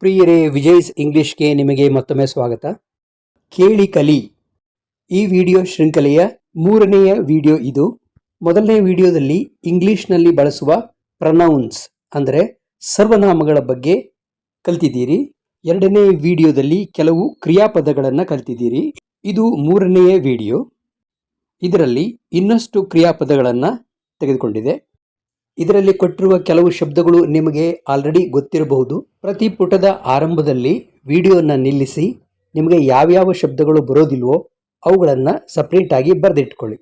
ಪ್ರಿಯರೇ ವಿಜಯ್ಸ್ ಇಂಗ್ಲಿಷ್ಗೆ ನಿಮಗೆ ಮತ್ತೊಮ್ಮೆ ಸ್ವಾಗತ. ಕೇಳಿ ಕಲಿ. ಈ ವಿಡಿಯೋ ಶೃಂಖಲೆಯ ಮೂರನೆಯ ವಿಡಿಯೋ ಇದು. ಮೊದಲನೇ ವಿಡಿಯೋದಲ್ಲಿ ಇಂಗ್ಲಿಷ್ನಲ್ಲಿ ಬಳಸುವ ಪ್ರನೌನ್ಸ್ ಅಂದರೆ ಸರ್ವನಾಮಗಳ ಬಗ್ಗೆ ಕಲ್ತಿದ್ದೀರಿ. ಎರಡನೇ ವಿಡಿಯೋದಲ್ಲಿ ಕೆಲವು ಕ್ರಿಯಾಪದಗಳನ್ನು ಕಲ್ತಿದ್ದೀರಿ. ಇದು ಮೂರನೆಯ ವಿಡಿಯೋ. ಇದರಲ್ಲಿ ಇನ್ನಷ್ಟು ಕ್ರಿಯಾಪದಗಳನ್ನು ತೆಗೆದುಕೊಂಡಿದೆ. ಇದರಲ್ಲಿ ಕೊಟ್ಟಿರುವ ಕೆಲವು ಶಬ್ದಗಳು ನಿಮಗೆ ಆಲ್ರೆಡಿ ಗೊತ್ತಿರಬಹುದು. ಪ್ರತಿ ಪುಟದ ಆರಂಭದಲ್ಲಿ ವಿಡಿಯೋನ ನಿಲ್ಲಿಸಿ, ನಿಮಗೆ ಯಾವ್ಯಾವ ಶಬ್ದಗಳು ಬರೋದಿಲ್ವೋ ಅವುಗಳನ್ನು ಸಪ್ರೇಟಾಗಿ ಬರೆದಿಟ್ಕೊಳ್ಳಿ.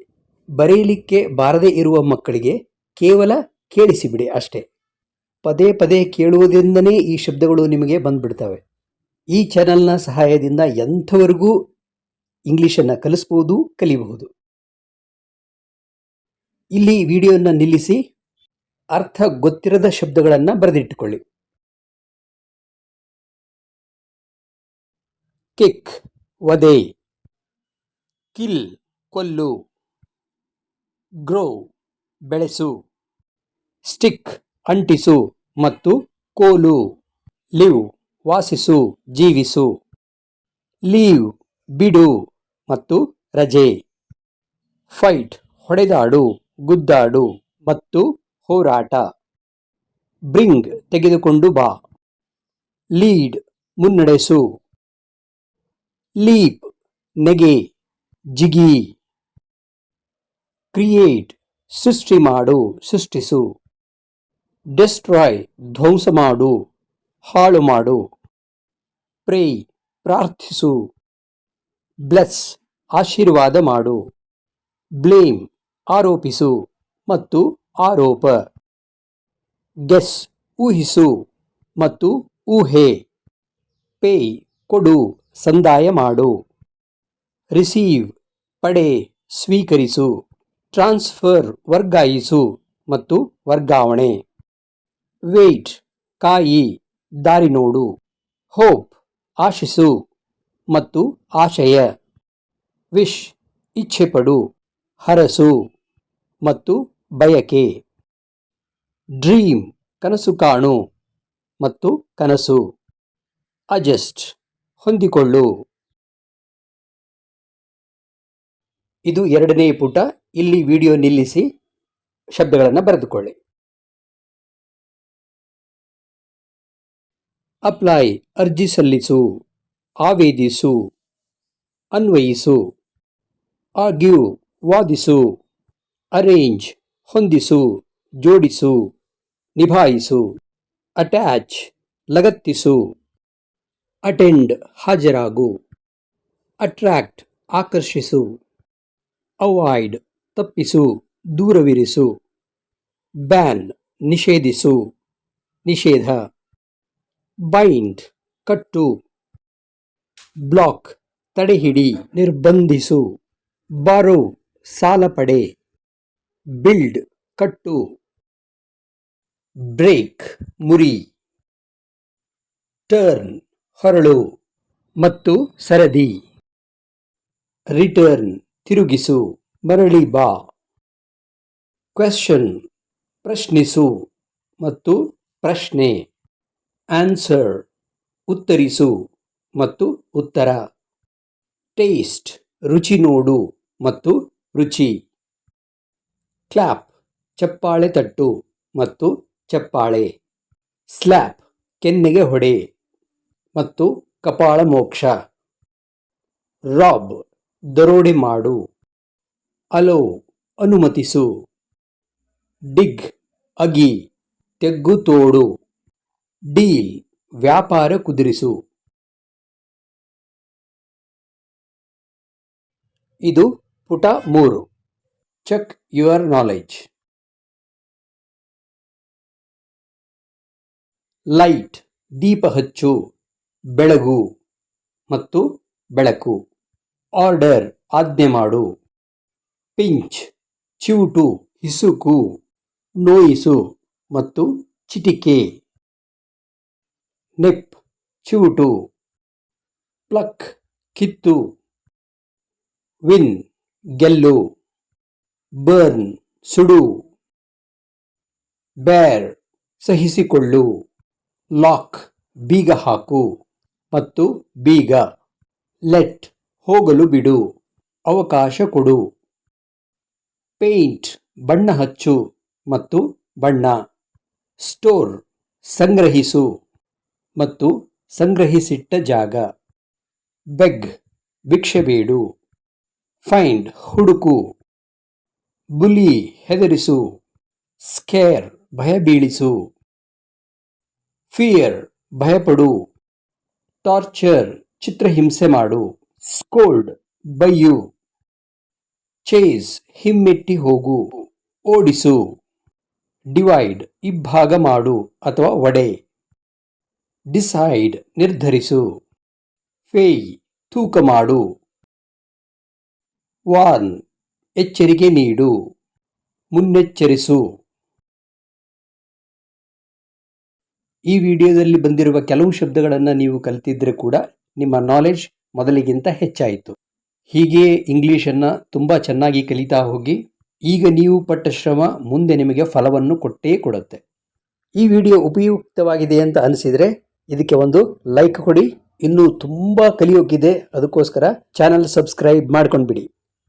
ಬರೆಯಲಿಕ್ಕೆ ಬಾರದೇ ಇರುವ ಮಕ್ಕಳಿಗೆ ಕೇವಲ ಕೇಳಿಸಿಬಿಡಿ ಅಷ್ಟೇ. ಪದೇ ಪದೇ ಕೇಳುವುದರಿಂದನೇ ಈ ಶಬ್ದಗಳು ನಿಮಗೆ ಬಂದ್ಬಿಡ್ತವೆ. ಈ ಚಾನಲ್ನ ಸಹಾಯದಿಂದ ಎಂಥವರೆಗೂ ಇಂಗ್ಲೀಷನ್ನು ಕಲಿಸ್ಬೋದು, ಕಲಿಬಹುದು. ಇಲ್ಲಿ ವಿಡಿಯೋನ ನಿಲ್ಲಿಸಿ ಅರ್ಥ ಗೊತ್ತಿರದ ಶಬ್ದಗಳನ್ನು ಬರೆದಿಟ್ಟುಕೊಳ್ಳಿ. ಕಿಕ್ ವದೆ ಕಿಲ್, ಕೊಲ್ಲು ಗ್ರೋ ಬೆಳೆಸು, ಸ್ಟಿಕ್, ಅಂಟಿಸು ಮತ್ತು ಕೋಲು, ಲಿವ್, ವಾಸಿಸು, ಜೀವಿಸು, ಲೀವ್, ಬಿಡು ಮತ್ತು ರಜೆ, ಫೈಟ್, ಹೊಡೆದಾಡು, ಗುದ್ದಾಡು ಮತ್ತು ಹೋರಾಟ. ಬ್ರಿಂಗ್ ತೆಗೆದುಕೊಂಡು ಬಾ. ಲೀಡ್ ಮುನ್ನಡೆಸು. ಲೀಪ್ ನೆಗೆ ಜಿಗಿ. ಕ್ರಿಯೇಟ್ ಸೃಷ್ಟಿ ಮಾಡು, ಸೃಷ್ಟಿಸು. ಡೆಸ್ಟ್ರಾಯ್ ಧ್ವಂಸ ಮಾಡು, ಹಾಳು ಮಾಡು. ಪ್ರೇ ಪ್ರಾರ್ಥಿಸು. ಬ್ಲೆಸ್ ಆಶೀರ್ವಾದ ಮಾಡು. ಬ್ಲೇಮ್ ಆರೋಪಿಸು ಮತ್ತು ಆರೋಪ. ಗೆಸ್ ಊಹಿಸು ಮತ್ತು ಊಹೆ. ಪೇ ಕೊಡು, ಸಂದಾಯ ಮಾಡು. ರಿಸೀವ್, ಪಡೆ, ಸ್ವೀಕರಿಸು. ಟ್ರಾನ್ಸ್ಫರ್, ವರ್ಗಾಯಿಸು ಮತ್ತು ವರ್ಗಾವಣೆ. ವೇಟ್ ಕಾಯಿ, ದಾರಿ ನೋಡು. ಹೋಪ್, ಆಶಿಸು ಮತ್ತು ಆಶಯ. ವಿಶ್ ಇಚ್ಛೆಪಡು ಹರಸು ಮತ್ತು ಬಯಕೆ. ಡ್ರೀಮ್, ಕನಸು ಕಾಣು ಮತ್ತು ಕನಸು. ಅಜಸ್ಟ್ ಹೊಂದಿಕೊಳ್ಳು. ಇದು ಎರಡನೇ ಪುಟ. ಇಲ್ಲಿ ವಿಡಿಯೋ ನಿಲ್ಲಿಸಿ, ಶಬ್ದಗಳನ್ನು ಬರೆದುಕೊಳ್ಳಿ. ಅಪ್ಲೈ, ಅರ್ಜಿ ಸಲ್ಲಿಸು, ಆವೇದಿಸು, ಅನ್ವಯಿಸು ಆಗ್ಯೂ ವಾದಿಸು, ಅರೇಂಜ್ ಹೊಂದಿಸು, ಜೋಡಿಸು, ನಿಭಾಯಿಸು ಅಟ್ಯಾಚ್ ಲಗತ್ತಿಸು ಅಟೆಂಡ್ ಹಾಜರಾಗು ಅಟ್ರಾಕ್ಟ್ ಆಕರ್ಷಿಸು ಅವಾಯ್ಡ್ ತಪ್ಪಿಸು, ದೂರವಿರಿಸು ಬ್ಯಾನ್ ನಿಷೇಧಿಸು, ನಿಷೇಧ ಬೈಂಡ್ ಕಟ್ಟು ಬ್ಲಾಕ್ ತಡೆಹಿಡಿ, ನಿರ್ಬಂಧಿಸು ಬಾರೋ ಸಾಲ ಪಡೆ. ಬಿಲ್ಡ್ ಕಟ್ಟು ಬ್ರೇಕ್ ಮುರಿ. ಟರ್ನ್ ಹೊರಳು. ಮತ್ತು ಸರದಿ. ರಿಟರ್ನ್ ತಿರುಗಿಸು. ಮರಳಿ ಬಾ. ಕ್ವೆಶ್ಚನ್ ಪ್ರಶ್ನಿಸು. ಮತ್ತು ಪ್ರಶ್ನೆ. ಆನ್ಸರ್ ಉತ್ತರಿಸು. ಮತ್ತು ಉತ್ತರ. ಟೇಸ್ಟ್ ರುಚಿ ನೋಡು. ಮತ್ತು ರುಚಿ. ಕ್ಲಾಪ್, ಚಪ್ಪಾಳೆ ತಟ್ಟು ಮತ್ತು ಚಪ್ಪಾಳೆ. ಸ್ಲ್ಯಾಪ್, ಕೆನ್ನೆಗೆ ಹೊಡೆ ಮತ್ತು ಕಪಾಳ ಮೋಕ್ಷ. ರಾಬ್, ದರೋಡೆ ಮಾಡು. ಅಲೋ, ಅನುಮತಿಸು. ಡಿಗ್, ಅಗಿ, ತೆಗ್ಗು ತೋಡು. ಡೀಲ್, ವ್ಯಾಪಾರ ಕುದುರಿಸು. ಇದು ಪುಟ ಮೂರು. ಚೆಕ್ ಯುವರ್ ನಾಲೆಡ್ಜ್ ಲೈಟ್ ದೀಪ ಹಚ್ಚು, ಬೆಳಗು ಮತ್ತು ಬೆಳಕು. ಆರ್ಡರ್ ಆಜ್ಞೆ ಮಾಡು. ಪಿಂಚ್ ಚಿವುಟು ಹಿಸುಕು, ನೋಯಿಸು ಮತ್ತು ಚಿಟಿಕೆ. ನೆಪ್ ಚಿವುಟು ಪ್ಲಕ್ ಕಿತ್ತು. ವಿನ್ ಗೆಲ್ಲು. ಬರ್ನ್ ಸುಡು ಬೇರ್ ಸಹಿಸಿಕೊಳ್ಳು ಲಾಕ್ ಬೀಗ ಹಾಕು ಮತ್ತು ಬೀಗ ಲೆಟ್ ಹೋಗಲು ಬಿಡು, ಅವಕಾಶ ಕೊಡು. ಪೇಂಟ್ ಬಣ್ಣ ಹಚ್ಚು ಮತ್ತು ಬಣ್ಣ ಸ್ಟೋರ್ ಸಂಗ್ರಹಿಸು ಮತ್ತು ಸಂಗ್ರಹಿಸಿಟ್ಟ ಜಾಗ. ಬೆಗ್ ಭಿಕ್ಷೆ ಬೇಡು. ಫೈಂಡ್ ಹುಡುಕು. ಬುಲಿ ಹೆದರಿಸು ಸ್ಕೇರ್ ಭಯ ಬೀಳಿಸು ಫಿಯರ್ ಭಯಪಡು ಟಾರ್ಚರ್ ಚಿತ್ರಹಿಂಸೆ ಮಾಡು ಸ್ಕೋಲ್ಡ್ ಬೈಯು ಚೇಸ್ ಹಿಮ್ಮೆಟ್ಟಿ ಹೋಗು, ಓಡಿಸು ಡಿವೈಡ್ ಇಬ್ಬಾಗ ಮಾಡು ಅಥವಾ ಒಡೆ ಡಿಸೈಡ್ ನಿರ್ಧರಿಸು ಫೇಯ್ ತೂಕ ಮಾಡು ವಾರ್ನ್ ಎಚ್ಚರಿಕೆ ನೀಡು. ಮುನ್ನೆಚ್ಚರಿಸು. ಈ ವಿಡಿಯೋದಲ್ಲಿ ಬಂದಿರುವ ಕೆಲವು ಶಬ್ದಗಳನ್ನು ನೀವು ಕಲಿತಿದ್ದರೆ ಕೂಡ ನಿಮ್ಮ ನಾಲೆಡ್ಜ್ ಮೊದಲಿಗಿಂತ ಹೆಚ್ಚಾಯಿತು. ಹೀಗೆಯೇ ಇಂಗ್ಲೀಷನ್ನು ತುಂಬ ಚೆನ್ನಾಗಿ ಕಲಿತಾ ಹೋಗಿ, ಈಗ ನೀವು ಪಟ್ಟ ಶ್ರಮ ಮುಂದೆ ನಿಮಗೆ ಫಲವನ್ನು ಕೊಟ್ಟೇ ಕೊಡುತ್ತೆ. ಈ ವಿಡಿಯೋ ಉಪಯುಕ್ತವಾಗಿದೆ ಅಂತ ಅನಿಸಿದರೆ ಇದಕ್ಕೆ ಒಂದು ಲೈಕ್ ಕೊಡಿ. ಇನ್ನೂ ತುಂಬ ಕಲಿಯೋಕ್ಕಿದೆ ಅದಕ್ಕೋಸ್ಕರ ಚಾನಲ್ ಸಬ್ಸ್ಕ್ರೈಬ್ ಮಾಡ್ಕೊಂಡ್ಬಿಡಿ.